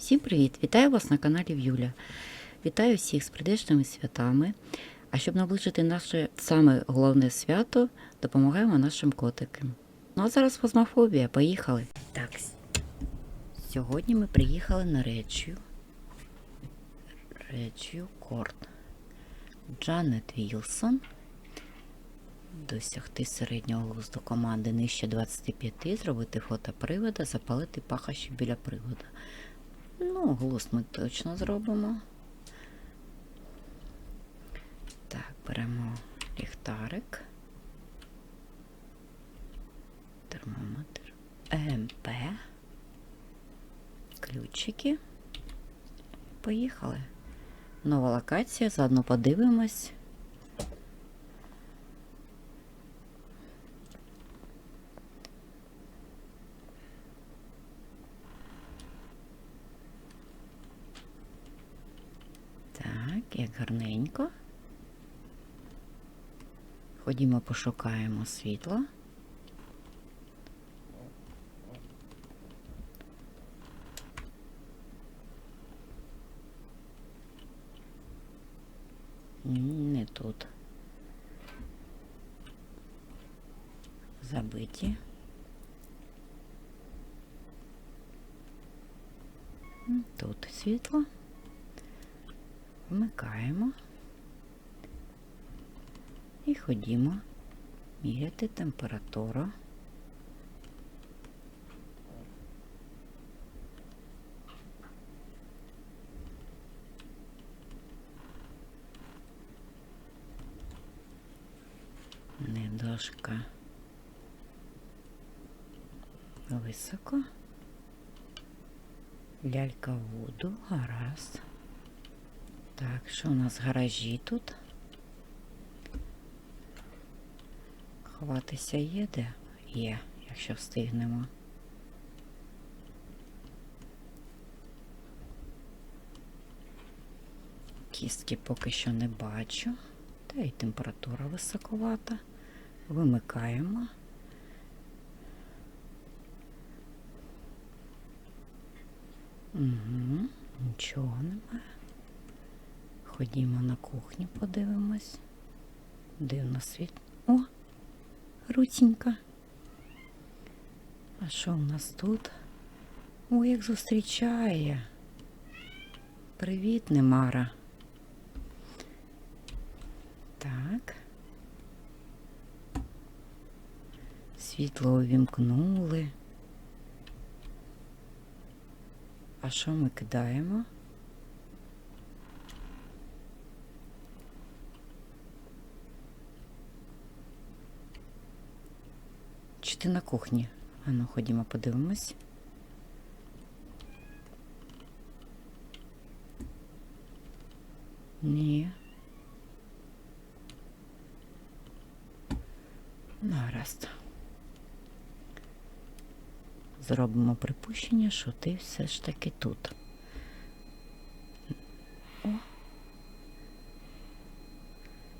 Всім привіт! Вітаю вас на каналі В'юля. Вітаю всіх з прийдешніми святами. А щоб наближити наше саме головне свято, допомагаємо нашим котикам. Ну а зараз фазмофобія. Поїхали. Так, сьогодні ми приїхали на речію. Речію Корт. Джанет Вілсон. Досягти середнього глузду команди нижче 25, зробити фото привода, запалити пахощі біля привода. Ну, глузд ми точно зробимо. Так, беремо ліхтарик. Термометр. ЕМП. Ключики. Поїхали. Нова локація, заодно подивимось. Так, як гарненько. Ходімо, пошукаємо світло. Не тут. Забиті. Тут світло. Вмикаємо ходімо міряти температуру. Недошка високо. Лялька воду, гаразд. Так, що у нас в гаражі тут? Ховатися є де? Є, якщо встигнемо. Кістки поки що не бачу. Та й температура високовата. Вимикаємо. Угу, нічого немає. Ходімо на кухню, подивимось. Дивно світ. О, руцінька. А що у нас тут? О, як зустрічає. Привіт, Немара. Так. Світло увімкнули. А що ми кидаємо? Чи ти на кухні? Ану, ходімо, подивимось. Ні. Ну, гаразд. Зробимо припущення, що ти все ж таки тут. О.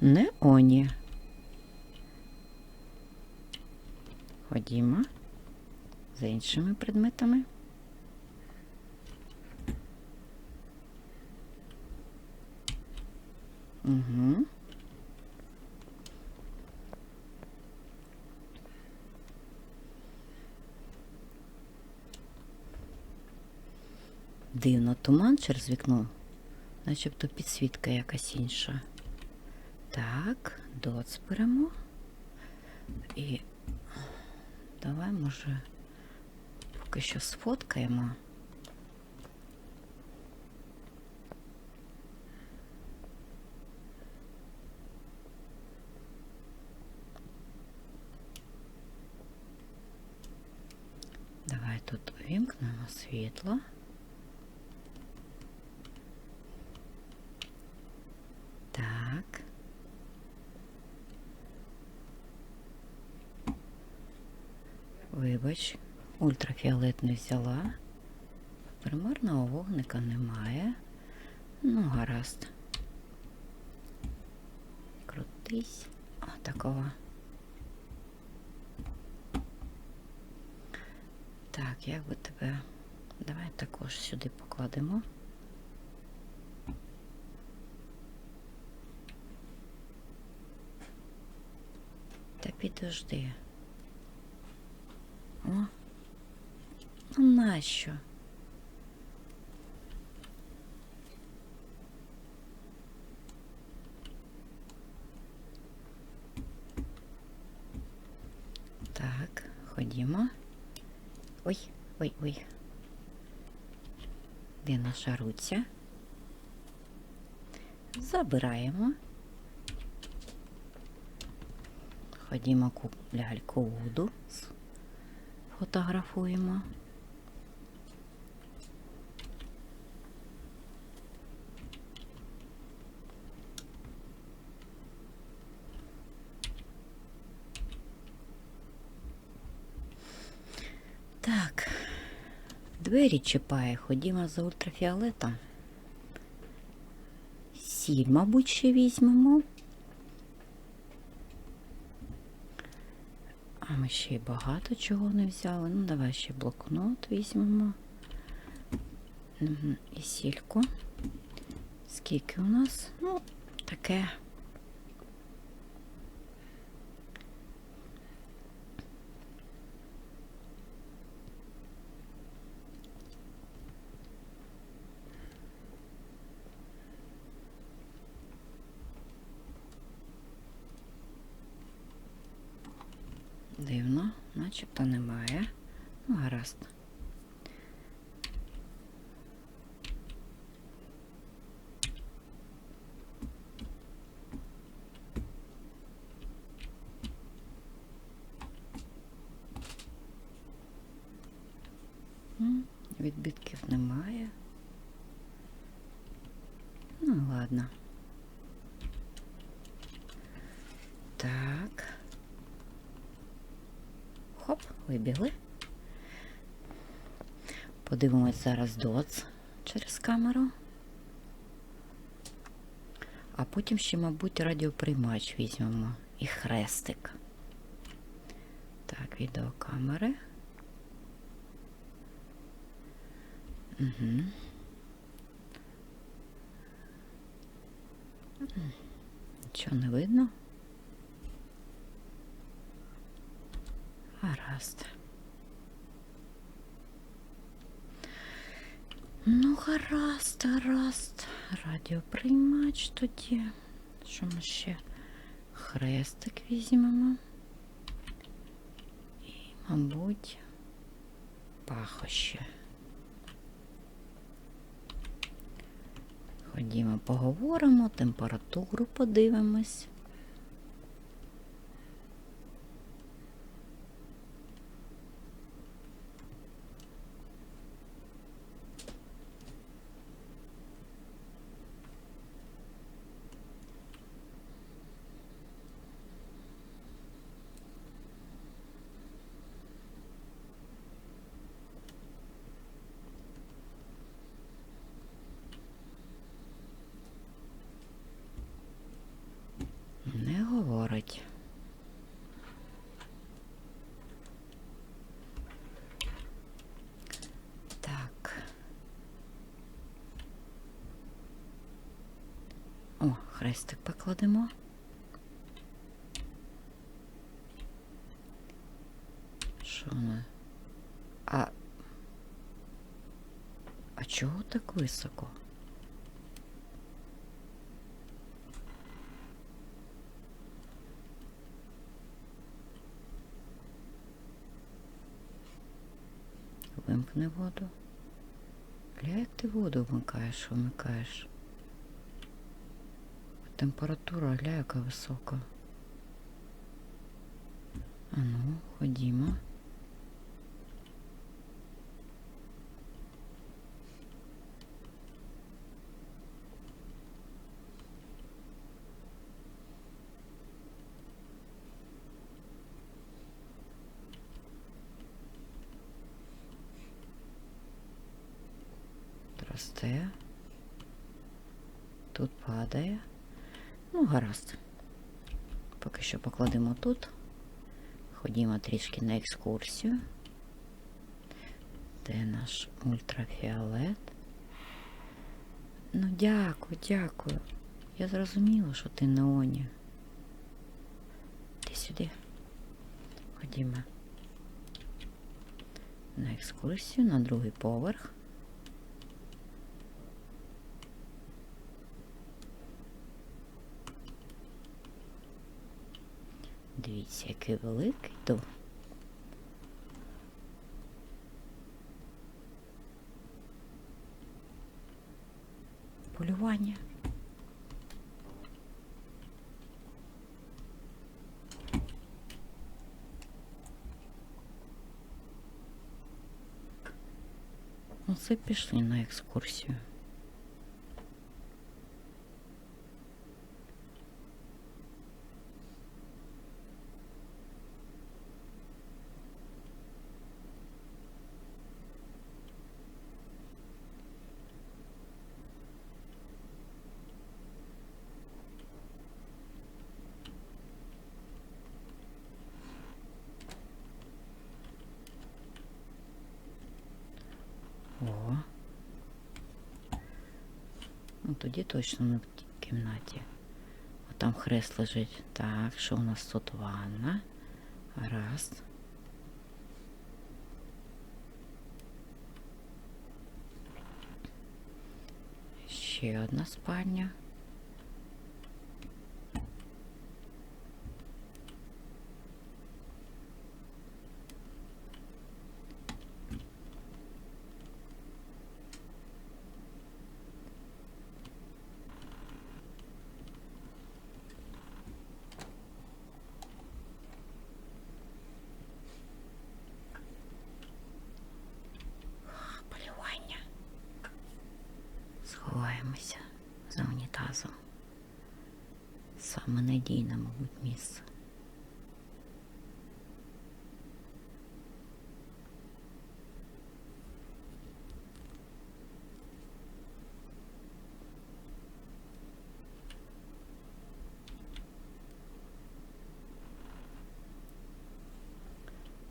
Не оні. Ходімо за іншими предметами. Угу. Дивно туман через вікно, начебто підсвітка якась інша. Так, доц беремо. І давай, може, поки що сфоткаємо. Давай тут увімкнемо світло. Вибач, ультрафіолет не взяла. Примарного вогника немає. Ну, гаразд. Крутись. О, такого. Так, як би тебе Давай також сюди покладемо. Та підожди. О. Нащо? Так, ходімо. Ой, ой, ой. Де наша руця? Забираємо. Ходімо ку ляльку Уду. Фотографуємо. Так, двері чіпає, ходімо за ультрафіолетом. Сіль, мабуть, ще візьмемо. А ми ще й багато чого не взяли. Ну, давай ще блокнот візьмемо. І сільку. Скільки у нас? Ну, таке. Дивно, начебто немає. Ну, гаразд. М, Відбитків немає. Ну, ладно. Так. Хоп, вибігли. Подивимось зараз доц через камеру. А потім ще, мабуть, радіоприймач візьмемо і хрестик. Так, відеокамери. Угу. Нічого не видно. Гаразд. Ну, гаразд, гаразд. Радіоприймач тоді. Що ми ще? Хрестик візьмемо. І, мабуть, пахощі. Ходімо, поговоримо, температуру подивимось. Не говорить. Так. О, хрестик покладемо. Що ми? А. А чого так високо? Вимкни воду. Гля, як ти воду вмикаєш, вмикаєш. Температура гля, яка висока. А ну, ходімо. Росте. Тут падає. Ну, гаразд. Поки що покладемо тут. Ходімо трішки на екскурсію. Де наш ультрафіолет? Ну, дякую, дякую. Я зрозуміла, що ти неоні. Ти сюди. Ходімо. На екскурсію на другий поверх. Дивіться, який великий дом. Полювання. Ну, це пішли на екскурсію. тоді точно не в тій кімнаті. О, там хрест лежить. Так, що у нас тут ванна? Раз. Ще одна спальня. Саме надійне, мабуть, місце.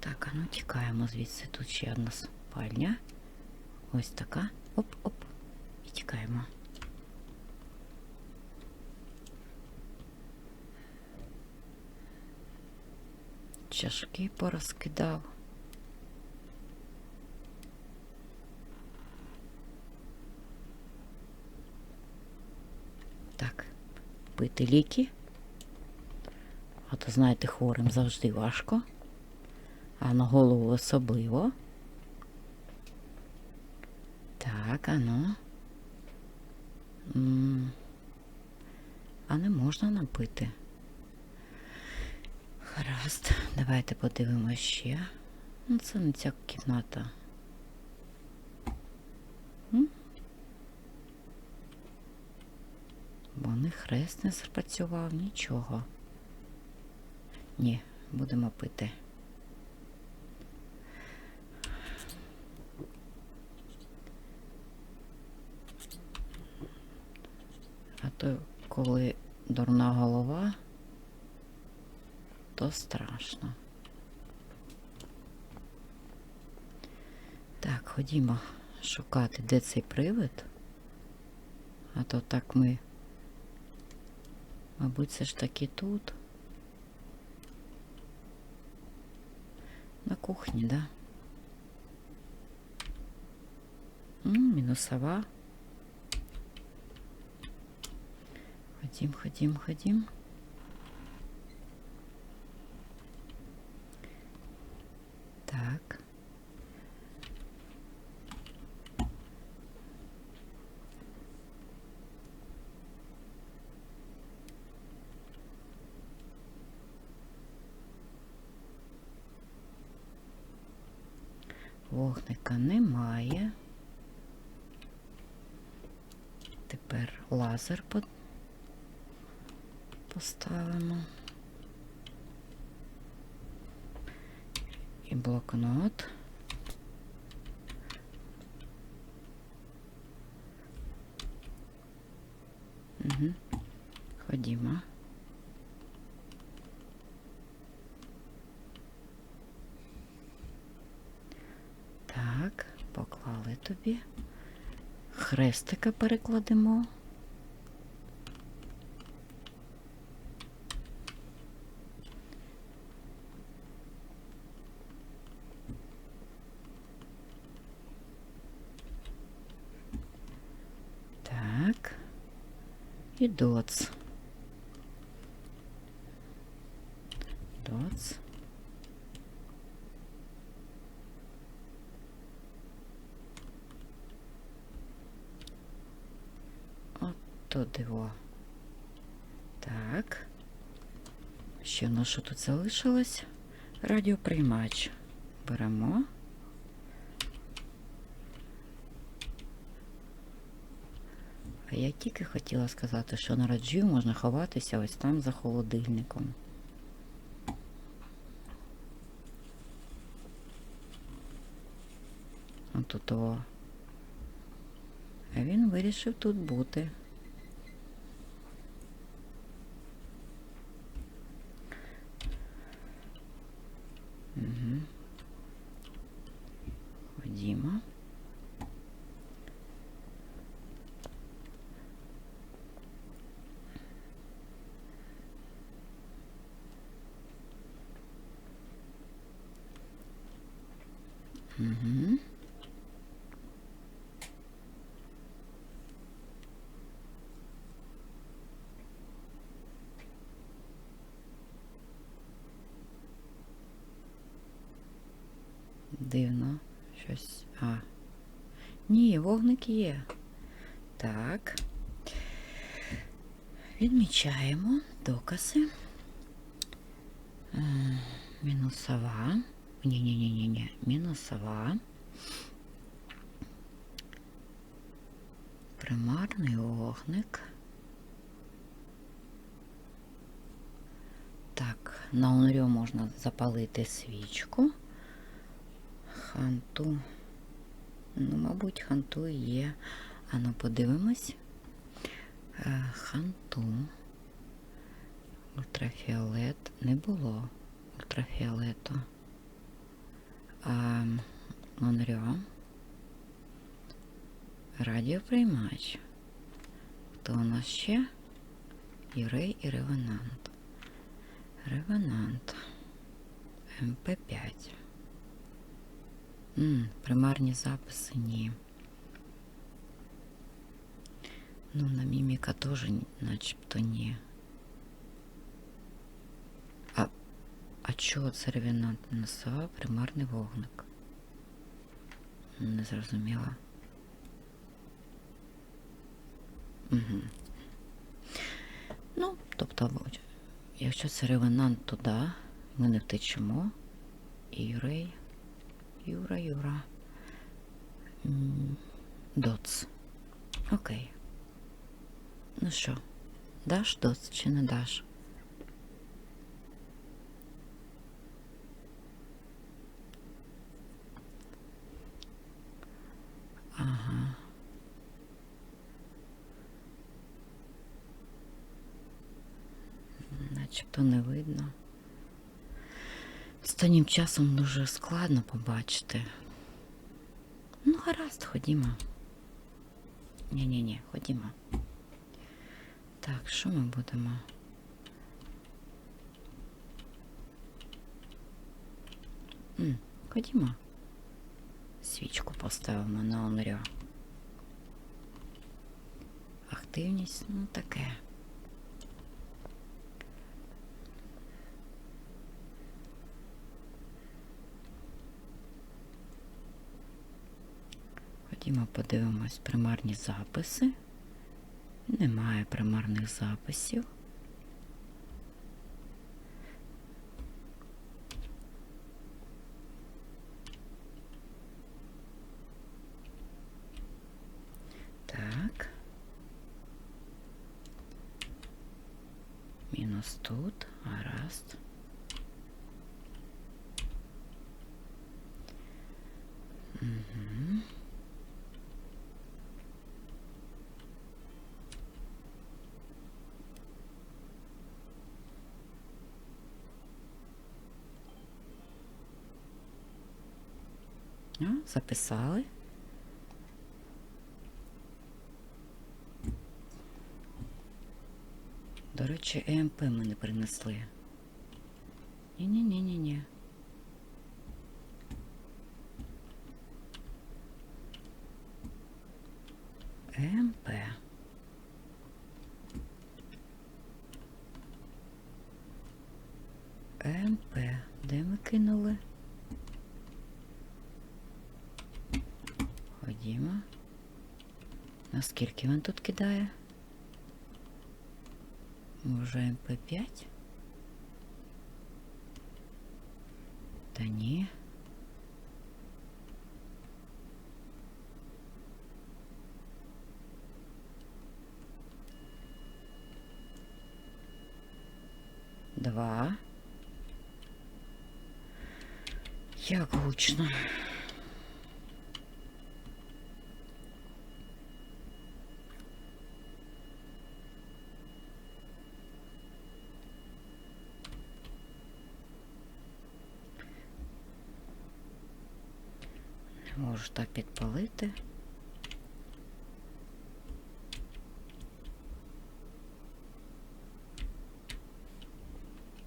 Так, а ну тікаємо звідси. Тут ще одна спальня. Ось така. Оп-оп. І тікаємо. Чашки порозкидав. Так, пити ліки. А то, знаєте, хворим завжди важко, а на голову особливо. Так, а ну. А не можна напити. Гаразд, давайте подивимося ще. Ну, це не ця кімната. Бо не хрест не спрацював, нічого. Ні, будемо пити. А то коли дурна голова, то страшно. Так, ходімо шукати, де цей привид. А то так ми, мабуть, це ж таки тут. На кухні, да? М, мінусова. Ходім, ходім, ходім. Так. Вогника немає. Тепер лазер по- поставимо. І блокнот. Угу. Ходімо. Так. Тобі. Хрестика перекладемо. І доц. Доц. От туди во. Так. Ще в нас що тут залишилось? Радіоприймач. Беремо. А я тільки хотіла сказати, що на раджію можна ховатися ось там за холодильником. Отут о. А він вирішив тут бути. Угу. Ходімо. Угу. Дивно. Щось. А. Ні, вогник є. Так. Відмічаємо докази. Е, Мінусова. Ні-ні-ні-ні-ні. Мінусова. Примарний вогник. Так, на унрю можна запалити свічку. Ханту. Ну, мабуть, ханту є. А ну подивимось. Е, Ханту. Ультрафіолет не було ультрафіолету. А Монрьо. Радіоприймач. Хто у нас ще? Ірей і Ревенант. Ревенант. МП5. М, примарні записи ні. Ну, на міміка теж начебто ні. А, а чого це ревенант носова примарний вогник? Не зрозуміла. Угу. Ну, тобто, якщо це ревенант, то да, ми не втечемо. І Юрей. Юра, Юра. Доц. Окей. Ну що, даш доц чи не даш? Ага. Начебто не видно. Останнім часом дуже складно побачити. Ну, гаразд, ходімо. Ні-ні-ні, ходімо. Так, що ми будемо? М, ходімо. Свічку поставимо на онря. Активність, ну таке. Ходімо, подивимось примарні записи. Немає примарних записів. Достатньо. Записали. До речі, ЕМП ми не принесли. Ні-ні-ні-ні-ні. ЕМП. Наскільки він тут кидає? Може МП5? Та ні. Два. Як гучно. Можу так підпалити.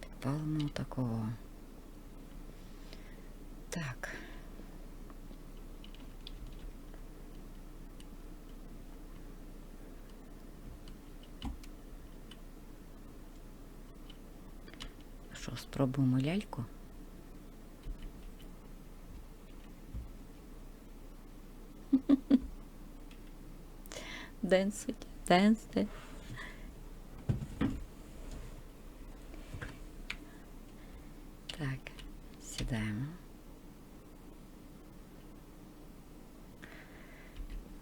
Підпалимо такого. Так. Що, спробуємо ляльку? Денсить, денсить. Так, сідаємо.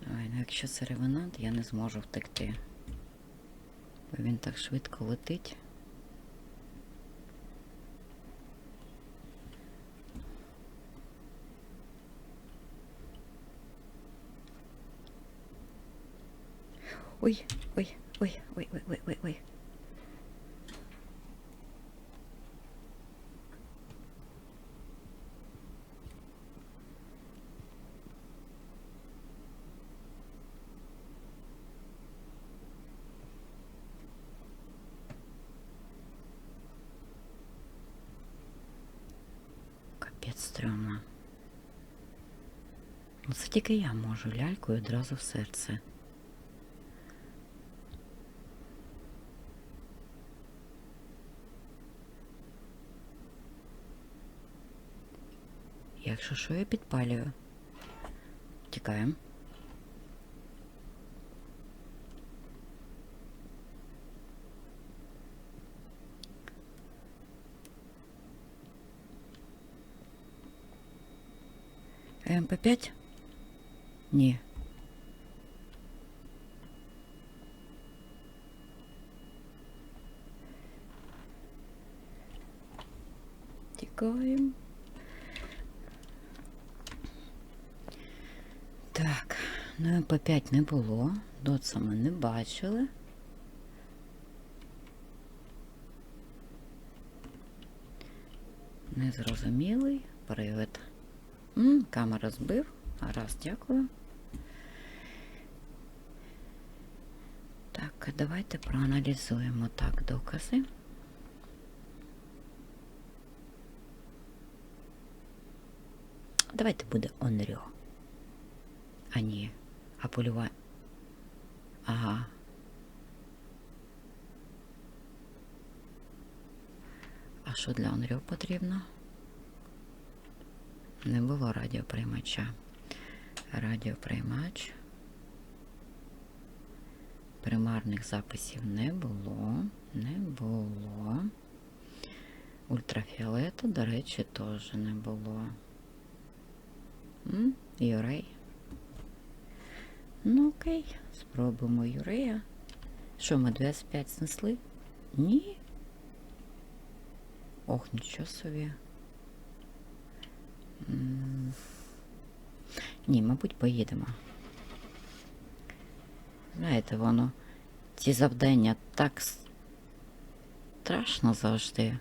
Ой, ну якщо це ревенант, я не зможу втекти. Бо він так швидко летить. Ой, ой, ой, ой, ой, ой, ой, ой. Капець стрьомно. Ну, Це тільки я можу лялькою одразу в серце. Якщо що, я підпалюю. Тікаємо. МП5? Ні. Тікаємо. Ну МП5 не було. Доца ми не бачили. Незрозумілий привид. М, камера збив. Гаразд, дякую. Так, давайте проаналізуємо так докази. Давайте буде Онрьо. А ні, а полювання. Ага. А що для Онрьо потрібно? Не було радіоприймача. Радіоприймач. Примарних записів не було. Не було. Ультрафіолету, до речі, теж не було. Юрей. Ну окей, спробуємо Юрея. Що, ми 25 знесли? Ні. Ох, нічого собі. Ні, мабуть, поїдемо. Знаєте, воно ці завдання так страшно завжди.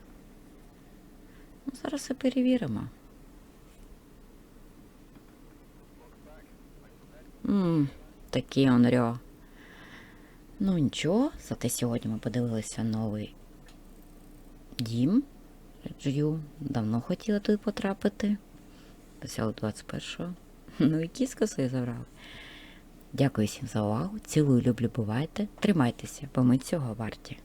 Ну, зараз і перевіримо. М, такий онрьо. Ну нічого, зате сьогодні ми подивилися новий дім. Джю. Давно хотіла туди потрапити. Взяли 21-го. Ну і кіску свою забрав. Дякую всім за увагу. Цілую, люблю, бувайте. Тримайтеся, бо ми цього варті.